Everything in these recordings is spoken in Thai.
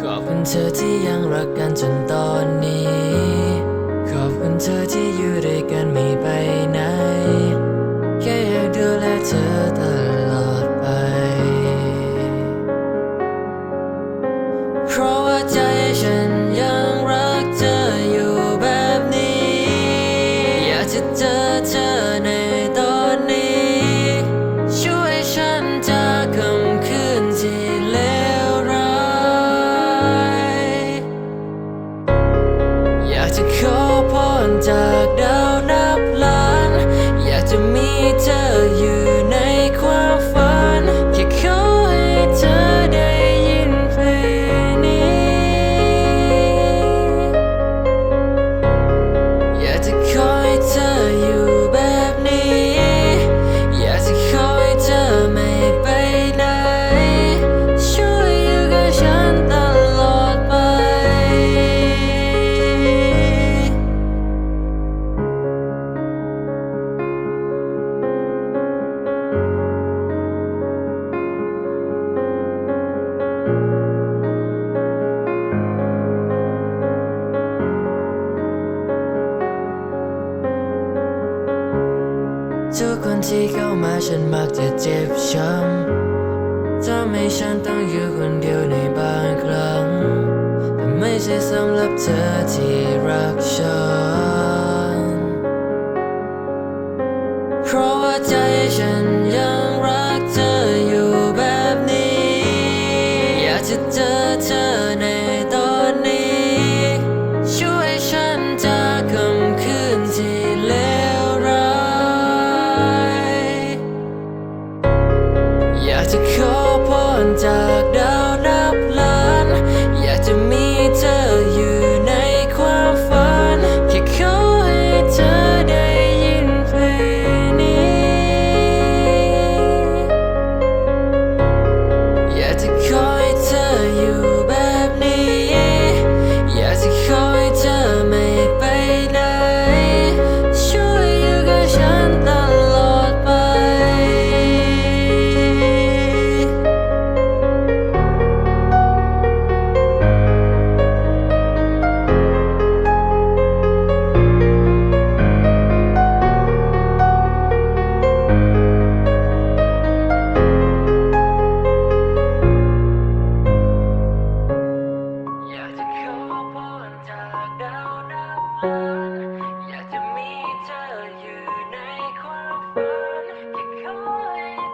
ขอบคุณเธอที่ยังรักกันจนตอนนี้ ขอบคุณเธอที่อยู่ ทุกคนที่เข้ามาฉันมักจะเจ็บช้ำทำให้ฉันต้องอยู่คนเดียวในบางครั้งแต่ไม่ใช่สำหรับเธอที่รักฉัน เพราะว่าใจฉันยังรักเธออยู่แบบนี้ อยากจะเจอเธอ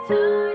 time.